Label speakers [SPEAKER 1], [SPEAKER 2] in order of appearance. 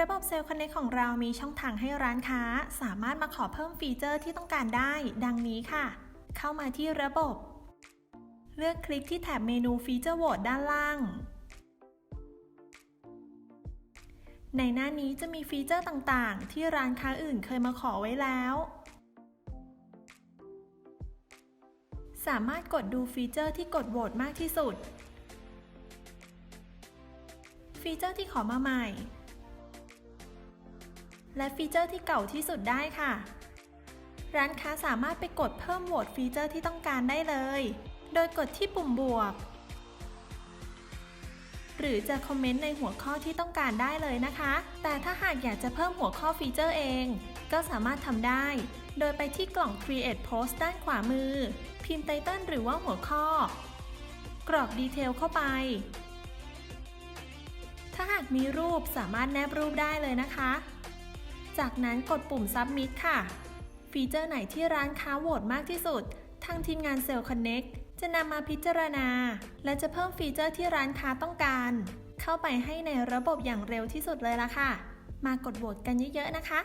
[SPEAKER 1] ระบบ Sales Connect ของเรามีช่องทางให้ร้านค้า สามารถมาขอเพิ่มฟีเจอร์ที่ต้องการได้ ดังนี้ค่ะ เข้ามาที่ระบบ เลือกคลิกที่แถบเมนูฟีเจอร์โหวตด้านล่าง ในหน้านี้จะมีฟีเจอร์ต่างๆ ที่ร้านค้าอื่นเคยมาขอไว้แล้วสามารถกดดูฟีเจอร์ที่กดโหวตมากที่สุด ฟีเจอร์ที่ขอมาใหม่ และฟีเจอร์ที่เก่าที่สุดได้ค่ะ ร้านค้าสามารถไปกดเพิ่มโหวตฟีเจอร์ที่ต้องการได้เลย โดยกดที่ปุ่มบวก หรือจะคอมเมนต์ในหัวข้อที่ต้องการได้เลยนะคะ แต่ถ้าหากอยากจะเพิ่มหัวข้อฟีเจอร์เอง ก็สามารถทำได้ โดยไปที่กล่อง Create Post ด้านขวามือ พิมพ์ไตเติลหรือว่าหัวข้อ กรอกดีเทลเข้าไปถ้าหากมีรูปสามารถแนบรูปได้เลยนะคะ จากนั้นกดปุ่ม Submit ค่ะ ฟีเจอร์ไหนที่ร้านค้าโหวตมากที่สุด ทางทีมงาน Sell Connect จะนำมาพิจารณา และจะเพิ่มฟีเจอร์ที่ร้านค้าต้องการ เข้าไปให้ในระบบอย่างเร็วที่สุดเลยละค่ะ มากดโหวตกันเยอะๆนะคะ